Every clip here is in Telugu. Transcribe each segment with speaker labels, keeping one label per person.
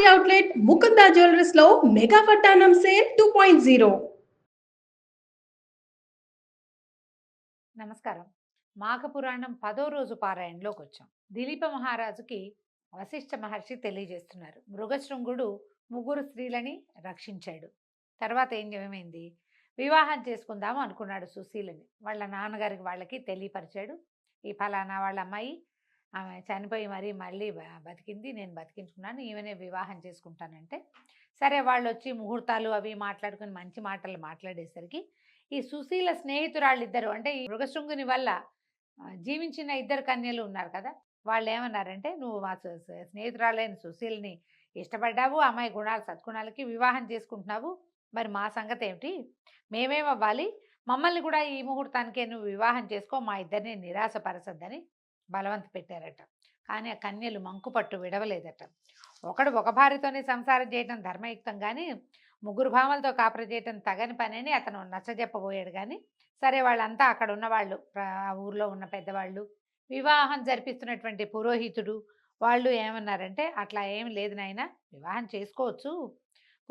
Speaker 1: కాశీ అవుట్లెట్ ముకుందా జ్యువెలర్స్లో మెగా పట్టానం సేల్ టూ పాయింట్ జీరో
Speaker 2: నమస్కారం. మాఘపురాణం పదో రోజు పారాయణలోకి వచ్చాం. దిలీప మహారాజుకి వశిష్ఠ మహర్షి తెలియజేస్తున్నారు. మృగశృంగుడు ముగ్గురు స్త్రీలని రక్షించాడు. తర్వాత ఏం ఏమైంది వివాహం చేసుకుందాము అనుకున్నాడు సుశీలని. వాళ్ళ నాన్నగారికి వాళ్ళకి తెలియపరిచాడు. ఈ ఫలానా వాళ్ళ అమ్మాయి ఆమె చనిపోయి మరీ మళ్ళీ బతికింది నేను బతికించుకున్నాను ఈమెనే వివాహం చేసుకుంటానంటే. సరే వాళ్ళు వచ్చి ముహూర్తాలు అవి మాట్లాడుకుని మంచి మాటలు మాట్లాడేసరికి ఈ సుశీల స్నేహితురాళ్ళు ఇద్దరు అంటే ఈ మృగశృంగుని వల్ల జీవించిన ఇద్దరు కన్యలు ఉన్నారు కదా! వాళ్ళు ఏమన్నారంటే నువ్వు మా స్నేహితురాలైన సుశీల్ని ఇష్టపడ్డావు అమ్మాయి గుణాలు సత్గుణాలకి వివాహం చేసుకుంటున్నావు. మరి మా సంగతి ఏమిటి మేమేమవ్వాలి మమ్మల్ని కూడా ఈ ముహూర్తానికే నువ్వు వివాహం చేసుకో మా ఇద్దరిని నిరాశపరచద్దని. బలవంత పెట్టారట. కానీ ఆ కన్యలు మంకుపట్టు విడవలేదట. ఒకడు ఒక భార్యతోనే సంసారం చేయటం ధర్మయుక్తం కానీ ముగ్గురు భామలతో కాపర చేయటం తగని పని అని అతను నచ్చజెప్పబోయాడు కానీ సరే వాళ్ళంతా అక్కడ ఉన్నవాళ్ళు ఆ ఊర్లో ఉన్న పెద్దవాళ్ళు వివాహం జరిపిస్తున్నటువంటి పురోహితుడు వాళ్ళు ఏమన్నారంటే అట్లా ఏం లేదు నాయన వివాహం చేసుకోవచ్చు.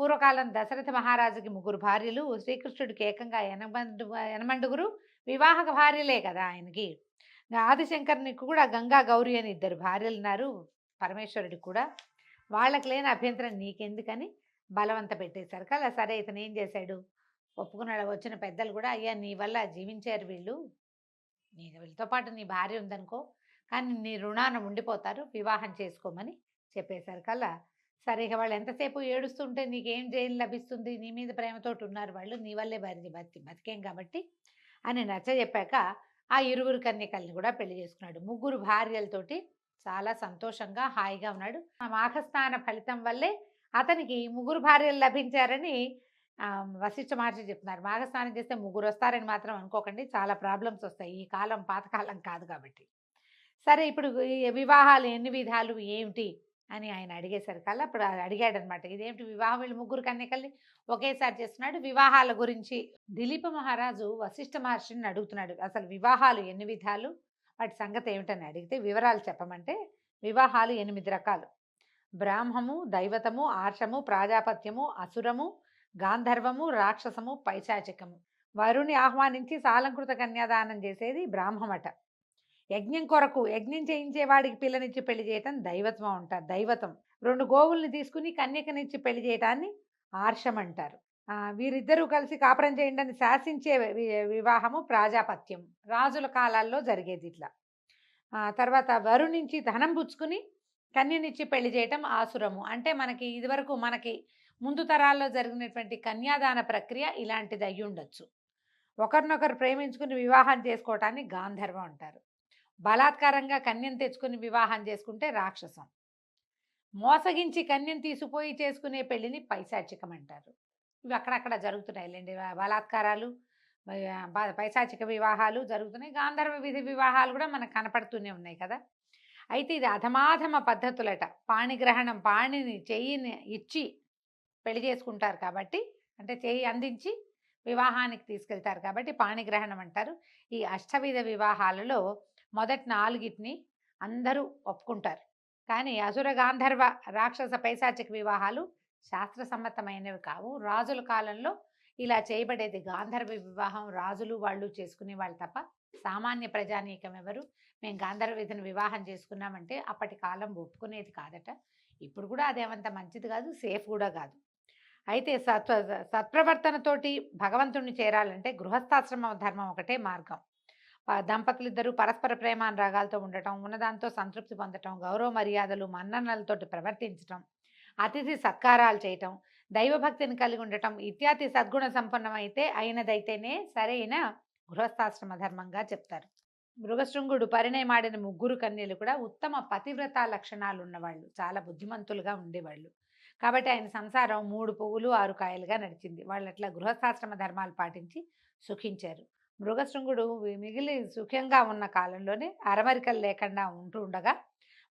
Speaker 2: పూర్వకాలం దశరథ మహారాజుకి ముగ్గురు భార్యలు శ్రీకృష్ణుడికి ఏకంగా ఎనమండు ఎనమండుగురు వివాహక భార్యలే కదా ఆయనకి. ఆదిశంకర్ని కూడా గంగా గౌరీ అని ఇద్దరు భార్యలు ఉన్నారు పరమేశ్వరుడికి కూడా. వాళ్ళకి లేని అభ్యంతరం నీకెందుకని బలవంత పెట్టేశారు. కదా సరే ఇతను ఏం చేశాడు? ఒప్పుకున్నాడు. వచ్చిన పెద్దలు కూడా అయ్యా నీ వల్ల జీవించారు వీళ్ళు. నీ వీళ్ళతో పాటు నీ భార్య ఉందనుకో కానీ నీ రుణాన ఉండిపోతారు. వివాహం చేసుకోమని చెప్పేశారు కల్లా సరే ఇక వాళ్ళు ఎంతసేపు ఏడుస్తుంటే నీకేం జైలు లభిస్తుంది? నీ మీద ప్రేమతోటి ఉన్నారు వాళ్ళు. నీ వల్లే బతి బతి బతికేం కాబట్టి అని నచ్చ చెప్పాక ఆ ఇరువురు కన్యకల్ని కూడా పెళ్ళి చేసుకున్నాడు. ముగ్గురు భార్యలతోటి చాలా సంతోషంగా హాయిగా ఉన్నాడు. ఆ మాఘస్నాన ఫలితం వల్లే అతనికి ముగ్గురు భార్యలు లభించారని వశిష్ఠ మహర్షి చెప్తున్నారు. మాఘస్నానం చేస్తే ముగ్గురు వస్తారని మాత్రం అనుకోకండి. చాలా ప్రాబ్లమ్స్ వస్తాయి. ఈ కాలం పాతకాలం కాదు కాబట్టి. సరే ఇప్పుడు ఈ వివాహాలు ఎన్ని విధాలు? ఏమిటి? అని ఆయన అడిగేసరికల్లా అప్పుడు అడిగాడు అనమాట ఇదేమిటి వివాహం వీళ్ళు ముగ్గురు కన్యకల్ని ఒకేసారి చేస్తున్నాడు? వివాహాల గురించి దిలీప మహారాజు వశిష్ఠ మహర్షిని అడుగుతున్నాడు. అసలు వివాహాలు ఎన్ని విధాలు? వాటి సంగతి ఏమిటని అడిగితే వివరాలు చెప్పమంటే వివాహాలు ఎనిమిది రకాలు. బ్రాహ్మము దైవతము ఆర్షము ప్రాజాపత్యము అసురము గాంధర్వము రాక్షసము పైశాచికము. వరుణి ఆహ్వానించి సాలంకృత కన్యాదానం చేసేది బ్రాహ్మమట. యజ్ఞం కొరకు యజ్ఞం చేయించేవాడికి పిల్లనిచ్చి పెళ్ళి చేయటం దైవత్వం అంటారు దైవతం రెండు గోవుల్ని తీసుకుని కన్యకనిచ్చి పెళ్ళి చేయటాన్ని ఆర్షం అంటారు. వీరిద్దరూ కలిసి కాపురం చేయండి అని శాసించే వివాహము ప్రాజాపత్యం రాజుల కాలాల్లో జరిగేది ఇట్లా. తర్వాత వరు నుంచి ధనం పుచ్చుకుని కన్యనిచ్చి పెళ్ళి చేయటం ఆసురము. అంటే మనకి ఇదివరకు మనకి ముందు తరాల్లో జరిగినటువంటి కన్యాదాన ప్రక్రియ ఇలాంటిది అయ్యుండొచ్చు. ఒకరినొకరు ప్రేమించుకుని వివాహం చేసుకోవటాన్ని గాంధర్వం అంటారు. బలాత్కారంగా కన్యను తెచ్చుకుని వివాహం చేసుకుంటే రాక్షసం. మోసగించి కన్యను తీసిపోయి చేసుకునే పెళ్ళిని పైశాచికం అంటారు ఇవి అక్కడక్కడ జరుగుతున్నాయిలేండి. బలాత్కారాలు పైశాచిక వివాహాలు జరుగుతున్నాయి. గాంధర్వ విధి వివాహాలు కూడా మనకు కనపడుతూనే ఉన్నాయి కదా. అయితే ఇది అధమాధమ పద్ధతులట. పాణిగ్రహణం పాణిని చెయ్యిని ఇచ్చి పెళ్ళి చేసుకుంటారు కాబట్టి అంటే చెయ్యి అందించి వివాహానికి తీసుకెళ్తారు కాబట్టి పాణిగ్రహణం అంటారు. ఈ అష్టవిధ వివాహాలలో మొదటి నాలుగిటిని అందరూ ఒప్పుకుంటారు. కానీ అసుర గాంధర్వ రాక్షస పైశాచిక వివాహాలు శాస్త్రసమ్మతమైనవి కావు. రాజుల కాలంలో ఇలా చేయబడేది గాంధర్వ వివాహం. రాజులు వాళ్ళు చేసుకునే వాళ్ళు తప్ప సామాన్య ప్రజానీకం ఎవరు? మేము గాంధర్వ విధిని వివాహం చేసుకున్నామంటే అప్పటి కాలం ఒప్పుకునేది కాదట. ఇప్పుడు కూడా అదేమంత మంచిది కాదు సేఫ్ కూడా కాదు. అయితే సత్వ సత్ప్రవర్తనతోటి భగవంతుణ్ణి చేరాలంటే గృహస్థాశ్రమ ధర్మం ఒకటే మార్గం. దంపతులు ఇద్దరు పరస్పర ప్రేమానురాగాలతో ఉండటం ఉన్నదాంతో సంతృప్తి పొందటం గౌరవ మర్యాదలు మన్ననలతోటి ప్రవర్తించటం అతిథి సత్కారాలు చేయటం దైవభక్తిని కలిగి ఉండటం ఇత్యాది సద్గుణ సంపన్నమైతే అయినదైతేనే సరైన గృహస్థాశ్రమ ధర్మంగా చెప్తారు. మృగశృంగుడు పరిణయమాడిన ముగ్గురు కన్యలు కూడా ఉత్తమ పతివ్రత లక్షణాలు ఉన్నవాళ్ళు చాలా బుద్ధిమంతులుగా ఉండేవాళ్ళు. కాబట్టి ఆయన సంసారం మూడు పువ్వులు ఆరు కాయలుగా నడిచింది. వాళ్ళు అట్లా గృహస్థాశ్రమ ధర్మాలు పాటించి సుఖించారు. మృగశృంగుడు మిగిలి సుఖంగా ఉన్న కాలంలోనే అరమరికలు లేకుండా ఉంటూ ఉండగా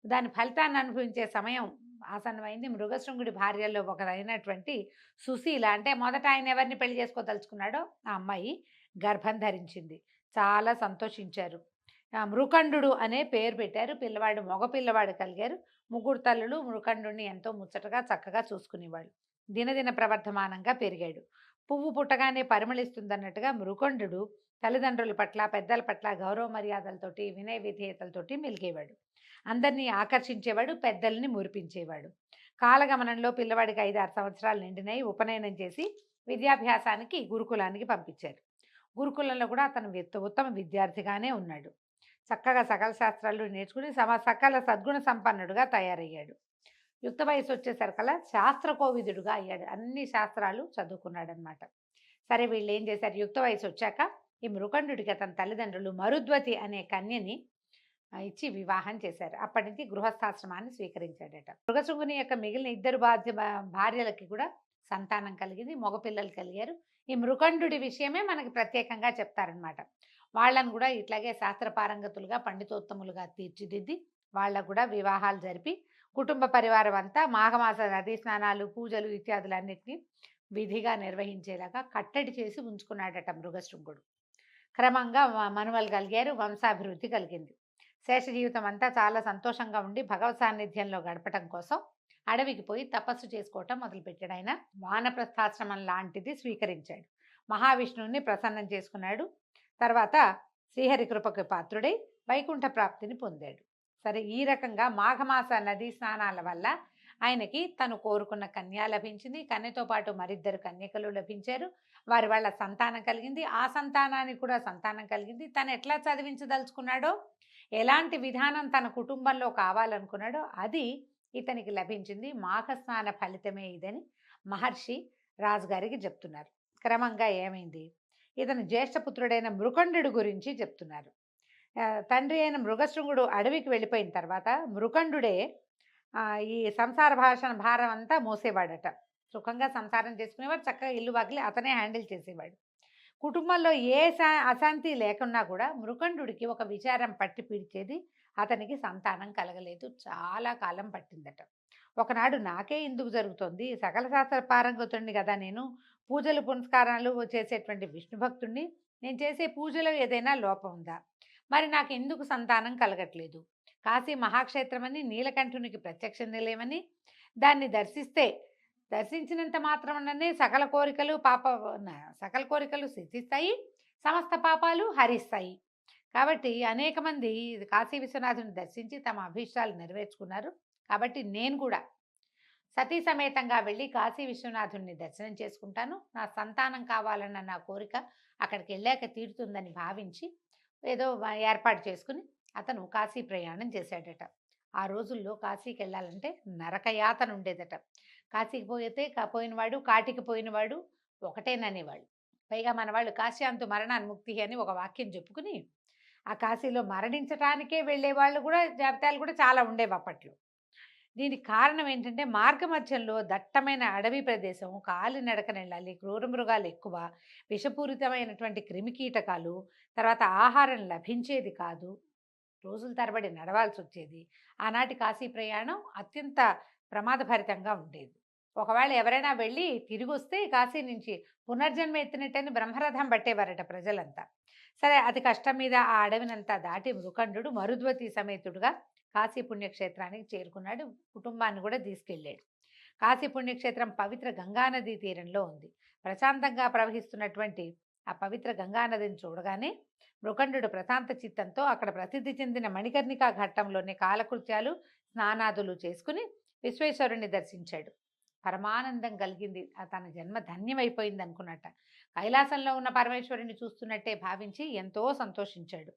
Speaker 2: దాని ఫలితాన్ని అనుభవించే సమయం ఆసన్నమైంది. మృగశృంగుడి భార్యలో ఒకరైనటువంటి సుశీల అంటే మొదట ఆయన ఎవరిని పెళ్ళి చేసుకోదలుచుకున్నాడో ఆ అమ్మాయి గర్భం ధరించింది. చాలా సంతోషించారు. మృకండు అనే పేరు పెట్టారు. పిల్లవాడు మగ పిల్లవాడు కలిగారు. ముగ్గురు తల్లులు మృకండుని ఎంతో ముచ్చటగా చక్కగా చూసుకునేవాళ్ళు. దినదిన ప్రవర్ధమానంగా పెరిగాడు. పువ్వు పుట్టగానే పరిమళిస్తుందన్నట్టుగా మృకండు తల్లిదండ్రుల పట్ల పెద్దల పట్ల గౌరవ మర్యాదలతోటి వినయ విధేయతలతోటి మెలిగేవాడు. అందరినీ ఆకర్షించేవాడు పెద్దల్ని మురిపించేవాడు. కాలగమనంలో పిల్లవాడికి ఐదు ఆరు సంవత్సరాలు నిండినై ఉపనయనం చేసి విద్యాభ్యాసానికి గురుకులానికి పంపించారు. గురుకులంలో కూడా అతను ఉత్తమ విద్యార్థిగానే ఉన్నాడు. చక్కగా సకల శాస్త్రాలు నేర్చుకుని సమ సకల సద్గుణ సంపన్నుడుగా తయారయ్యాడు. యుక్త వయసు వచ్చేసరికల్లా శాస్త్రకోవిదుడుగా అయ్యాడు. అన్ని శాస్త్రాలు చదువుకున్నాడనమాట సరే వీళ్ళు ఏం చేశారు? యుక్త వయసు వచ్చాక ఈ మృకండుడికి అతని తల్లిదండ్రులు మరుద్వతి అనే కన్యని ఇచ్చి వివాహం చేశారు. అప్పటి నుంచి గృహస్థాశ్రమాన్ని స్వీకరించాడట. మృగశృంగుని యొక్క మిగిలిన ఇద్దరు బాధ్య భార్యలకి కూడా సంతానం కలిగింది మగపిల్లలు కలిగారు. ఈ మృకండుడి విషయమే మనకి ప్రత్యేకంగా చెప్తారనమాట వాళ్ళని కూడా ఇట్లాగే శాస్త్ర పారంగతులుగా పండితోత్తములుగా తీర్చిదిద్ది వాళ్ళకు కూడా వివాహాలు జరిపి కుటుంబ పరివారం అంతా మాఘమాస నదీ స్నానాలు పూజలు ఇత్యాదులన్నింటినీ విధిగా నిర్వహించేలాగా కట్టడి చేసి ఉంచుకున్నాడట మృగశృంగుడు. క్రమంగా మ- కలిగారు వంశాభివృద్ధి కలిగింది. శేష జీవితం అంతా చాలా సంతోషంగా ఉండి భగవత్ సాన్నిధ్యంలో గడపటం కోసం అడవికి పోయి తపస్సు చేసుకోవటం మొదలుపెట్టాడు ఆయన. వానప్రస్థాశ్రమం లాంటిది స్వీకరించాడు. మహావిష్ణువుని ప్రసన్నం చేసుకున్నాడు. తర్వాత శ్రీహరి కృపకు పాత్రుడై వైకుంఠ ప్రాప్తిని పొందాడు. సరే ఈ రకంగా మాఘమాస నదీ స్నానాల వల్ల ఆయనకి తను కోరుకున్న కన్య లభించింది. కన్యతో పాటు మరిద్దరు కన్యకలు లభించారు. వారి వాళ్ళ సంతానం కలిగింది. ఆ సంతానానికి కూడా సంతానం కలిగింది. తను ఎట్లా చదివించదలుచుకున్నాడో ఎలాంటి విధానం తన కుటుంబంలో కావాలనుకున్నాడో అది ఇతనికి లభించింది. మాఘస్నాన ఫలితమే ఇదని మహర్షి రాజుగారికి చెప్తున్నారు. క్రమంగా ఏమైంది? ఇతను జ్యేష్ఠపుత్రుడైన మృకండు గురించి చెప్తున్నారు. తండ్రి అయిన మృగశృంగుడు అడవికి వెళ్ళిపోయిన తర్వాత మృకండుడే ఈ సంసార భాష భారం అంతా మోసేవాడట. సుఖంగా సంసారం చేసుకునేవాడు చక్కగా ఇల్లు వాకిలి అతనే హ్యాండిల్ చేసేవాడు. కుటుంబంలో ఏ అశాంతి లేకున్నా కూడా మృకండుడికి ఒక విచారం పట్టి పీడిచేది అతనికి సంతానం కలగలేదు. చాలా కాలం పట్టిందట. ఒకనాడు నాకే ఎందుకు జరుగుతుంది. సకల శాస్త్ర పారంగతుడిని కదా నేను పూజలు పునస్కారాలు చేసేటువంటి విష్ణు భక్తుడిని నేను చేసే పూజలో ఏదైనా లోపం ఉందా? మరి నాకు ఎందుకు సంతానం కలగట్లేదు? కాశీ మహాక్షేత్రమని నీలకంఠునికి ప్రత్యక్ష నిలయమని దాన్ని దర్శిస్తే దర్శించినంత మాత్రమనే సకల కోరికలు పాప సకల కోరికలు సిద్ధిస్తాయి సమస్త పాపాలు హరిస్తాయి. కాబట్టి అనేక మంది కాశీ విశ్వనాథుని దర్శించి తమ అభీష్టాలు నెరవేర్చుకున్నారు. కాబట్టి నేను కూడా సతీ సమేతంగా వెళ్ళి కాశీ విశ్వనాథుణ్ణి దర్శనం చేసుకుంటాను. నా సంతానం కావాలన్న నా కోరిక అక్కడికి వెళ్ళాక తీరుతుందని భావించి ఏదో ఏర్పాటు చేసుకుని అతను కాశీ ప్రయాణం చేశాడట. ఆ రోజుల్లో కాశీకి వెళ్ళాలంటే నరకయాతన ఉండేదట. కాశీకి పోయితే పోయినవాడు కాటికి పోయినవాడు ఒకటేననేవాళ్ళు. పైగా మన వాళ్ళు కాశ్యాంతు మరణాన్ని ముక్తి అని ఒక వాక్యం చెప్పుకుని ఆ కాశీలో మరణించటానికే వెళ్ళే వాళ్ళు కూడా జాబితాలు కూడా చాలా ఉండేవి అప్పట్లో. దీనికి కారణం ఏంటంటే మార్గమధ్యంలో దట్టమైన అడవి ప్రదేశం కాలినడకన వెళ్ళాలి క్రూర మృగాలు ఎక్కువ విషపూరితమైనటువంటి క్రిమికీటకాలు తర్వాత ఆహారం లభించేది కాదు రోజుల తరబడి నడవాల్సి వచ్చేది. ఆనాటి కాశీ ప్రయాణం అత్యంత ప్రమాదభరితంగా ఉండేది. ఒకవేళ ఎవరైనా వెళ్ళి తిరిగి వస్తే కాశీ నుంచి పునర్జన్మ ఎత్తినట్టని బ్రహ్మరథం పట్టేవారట ప్రజలంతా. సరే అతి కష్టం మీద ఆ అడవినంతా దాటి మృఖండు మరుద్వతి సమేతుడుగా కాశీ పుణ్యక్షేత్రానికి చేరుకున్నాడు. కుటుంబాన్ని కూడా తీసుకెళ్ళాడు. కాశీ పుణ్యక్షేత్రం పవిత్ర గంగానదీ తీరంలో ఉంది. ప్రశాంతంగా ప్రవహిస్తున్నటువంటి ఆ పవిత్ర గంగానదిని చూడగానే మృఖండు ప్రశాంత చిత్తంతో అక్కడ ప్రసిద్ధి చెందిన మణికర్ణికా ఘట్టంలోని కాలకృత్యాలు స్నానాదులు చేసుకుని విశ్వేశ్వరుణ్ణి దర్శించాడు. పరమానందం కలిగింది. ఆ తన జన్మ ధన్యమైపోయింది అనుకున్నట్ట కైలాసంలో ఉన్న పరమేశ్వరుని చూస్తున్నట్టే భావించి ఎంతో సంతోషించాడు.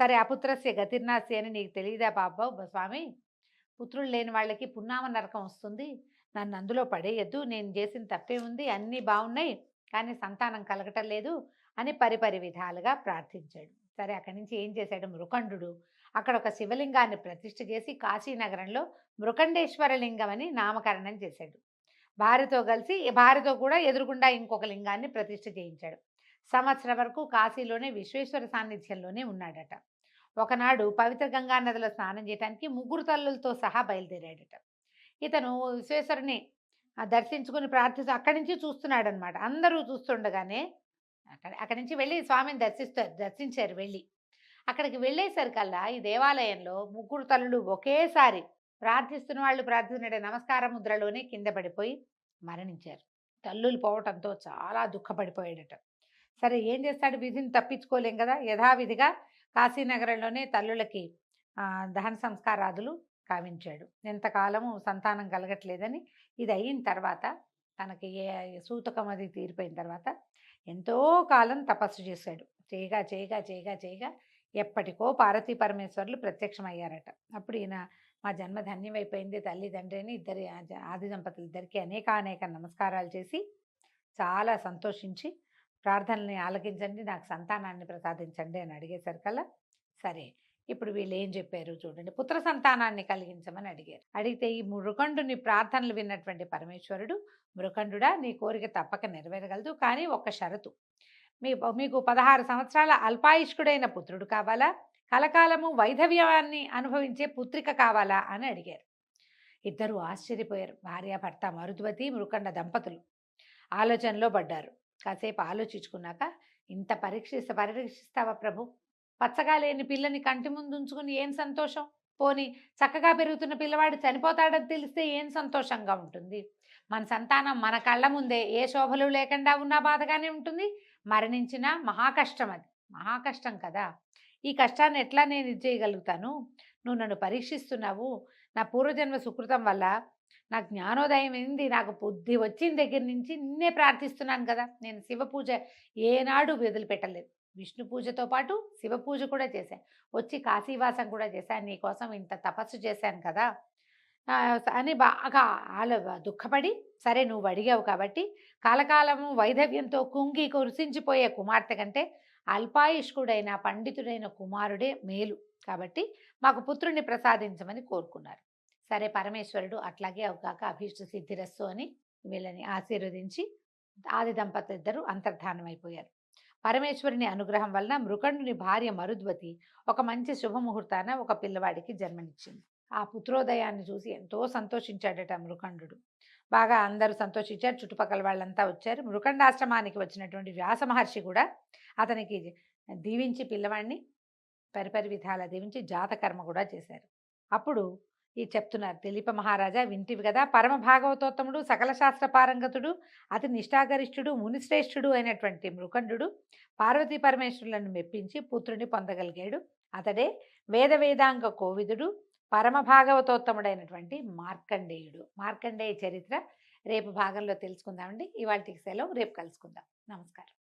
Speaker 2: సరే అపుత్రస్య గతిర్నాస్య అని నీకు తెలియదా బాబా? స్వామి పుత్రులు లేని వాళ్ళకి పున్నామ నరకం వస్తుంది. నన్ను అందులో పడేయద్దు. నేను చేసిన తప్పే ఉంది. అన్నీ బాగున్నాయి. కానీ సంతానం కలగటం లేదు అని పరిపరి విధాలుగా ప్రార్థించాడు. సరే అక్కడి నుంచి ఏం చేశాడు? మృకండు. అక్కడ ఒక శివలింగాన్ని ప్రతిష్ఠ చేసి కాశీనగరంలో మృకండేశ్వర లింగం అని నామకరణం చేశాడు. భార్యతో కలిసి భార్యతో కూడా ఎదురుగుండా ఇంకొక లింగాన్ని ప్రతిష్ఠ చేయించాడు. సంవత్సరం వరకు కాశీలోనే విశ్వేశ్వర సాన్నిధ్యంలోనే ఉన్నాడట. ఒకనాడు పవిత్ర గంగా నదిలో స్నానం చేయడానికి ముగ్గురు తల్లులతో సహా బయలుదేరాడట. ఇతను విశ్వేశ్వరుని దర్శించుకుని ప్రార్థిస్తూ అక్కడి నుంచి చూస్తున్నాడు అనమాట అందరూ చూస్తుండగానే అక్కడ అక్కడి నుంచి వెళ్ళి స్వామిని దర్శిస్తారు దర్శించారు వెళ్ళి. అక్కడికి వెళ్ళేసరికల్లా ఈ దేవాలయంలో ముగ్గురు తల్లులు ఒకేసారి ప్రార్థిస్తున్న వాళ్ళు ప్రార్థిస్తున్న నమస్కార ముద్రలోనే కింద పడిపోయి మరణించారు. తల్లులు పోవటంతో చాలా దుఃఖపడిపోయాడట. సరే ఏం చేస్తాడు? విధిని తప్పించుకోలేం కదా! యథావిధిగా కాశీనగరంలోనే తల్లులకి దహన సంస్కారాదులు కావించాడు. ఎంతకాలము సంతానం కలగట్లేదని ఇది అయిన తర్వాత తనకి ఏ సూతకం అది తీరిపోయిన తర్వాత ఎంతో కాలం తపస్సు చేశాడు. చేయగా చేయగా చేయగా చేయగా ఎప్పటికో పార్వతీ పరమేశ్వర్లు ప్రత్యక్షమయ్యారట. అప్పుడు ఈయన మా జన్మ ధన్యమైపోయింది తల్లిదండ్రిని అని ఇద్దరి ఆది దంపతులు ఇద్దరికి అనేక అనేక నమస్కారాలు చేసి చాలా సంతోషించి ప్రార్థనల్ని ఆలకించండి నాకు సంతానాన్ని ప్రసాదించండి అని అడిగేసరికల్లా సరే ఇప్పుడు వీళ్ళు ఏం చెప్పారు చూడండి. పుత్ర సంతానాన్ని కలిగించమని అడిగారు. అడిగితే ఈ మృకండుని ప్రార్థనలు విన్నటువంటి పరమేశ్వరుడు మృకండుడా నీ కోరిక తప్పక నెరవేరగలదు కానీ ఒక షరతు. మీ మీకు పదహారు సంవత్సరాల అల్పాయుష్కుడైన పుత్రుడు కావాలా? కలకాలము వైధవ్యాన్ని అనుభవించే పుత్రిక కావాలా? అని అడిగారు. ఇద్దరు ఆశ్చర్యపోయారు. భార్య భర్త మరుద్వతి మృకండ దంపతులు ఆలోచనలో పడ్డారు. కాసేపు ఆలోచించుకున్నాక ఇంత పరీక్షిస్త పరీక్షిస్తావా ప్రభు? పచ్చగా లేని పిల్లని కంటి ముందు ఉంచుకుని ఏం సంతోషం? పోని చక్కగా పెరుగుతున్న పిల్లవాడు చనిపోతాడని తెలిస్తే ఏం సంతోషంగా ఉంటుంది? మన సంతానం మన కళ్ళ ముందే ఏ శోభలు లేకుండా ఉన్నా బాధగానే ఉంటుంది. మరణించిన మహాకష్టం అది. మహాకష్టం కదా! ఈ కష్టాన్ని ఎట్లా నేను ఇది చేయగలుగుతాను? నువ్వు నన్ను పరీక్షిస్తున్నావు. నా పూర్వజన్మ సుకృతం వల్ల నాకు జ్ఞానోదయం అయింది నాకు బుద్ధి వచ్చిన దగ్గర నుంచి నిన్నే ప్రార్థిస్తున్నాను కదా! నేను శివ పూజ ఏనాడు వదిలిపెట్టలేదు. విష్ణు పూజతో పాటు శివ పూజ కూడా చేశాను వచ్చి కాశీవాసం కూడా చేశాను నీకోసం ఇంత తపస్సు చేశాను కదా! అని బాగా ఆలో దుఃఖపడి సరే నువ్వు అడిగావు కాబట్టి కాలకాలము వైధవ్యంతో కుంగి కురిసించిపోయే కుమార్తె కంటే అల్పాయుష్కుడైన పండితుడైన కుమారుడే మేలు కాబట్టి మాకు పుత్రుణ్ణి ప్రసాదించమని కోరుకున్నారు. సరే పరమేశ్వరుడు అట్లాగే అవుగాక అభీష్ట సిద్ధిరస్సు అని వీళ్ళని ఆశీర్వదించి ఆది దంపతులు ఇద్దరు అంతర్ధానం అయిపోయారు పరమేశ్వరుని అనుగ్రహం వలన మృకండుని భార్య మరుద్వతి ఒక మంచి శుభముహూర్తాన ఒక పిల్లవాడికి జన్మనిచ్చింది. ఆ పుత్రోదయాన్ని చూసి ఎంతో సంతోషించాడట మృకండు బాగా అందరూ సంతోషించారు. చుట్టుపక్కల వాళ్ళంతా వచ్చారు. మృకండాశ్రమానికి వచ్చినటువంటి వ్యాస మహర్షి కూడా అతనికి దీవించి పిల్లవాడిని పరిపరి విధాల దీవించి జాతకర్మ కూడా చేశారు. అప్పుడు ఈ చెప్తున్నారు. దిలీప మహారాజా వింటివి కదా. పరమ భాగవతోత్తముడు సకల శాస్త్ర పారంగతుడు అతి నిష్ఠాగరిష్ఠుడు మునిశ్రేష్ఠుడు అయినటువంటి మృకండు పార్వతీ పరమేశ్వరులను మెప్పించి పుత్రుని పొందగలిగాడు. అతడే వేద వేదాంగ కోవిదుడు పరమ భాగవతోత్తముడైనటువంటి మార్కండేయుడు. మార్కండేయ చరిత్ర రేపు భాగంలో తెలుసుకుందామండి. ఇవాళకి సెలవు. రేపు కలుసుకుందాం. నమస్కారం.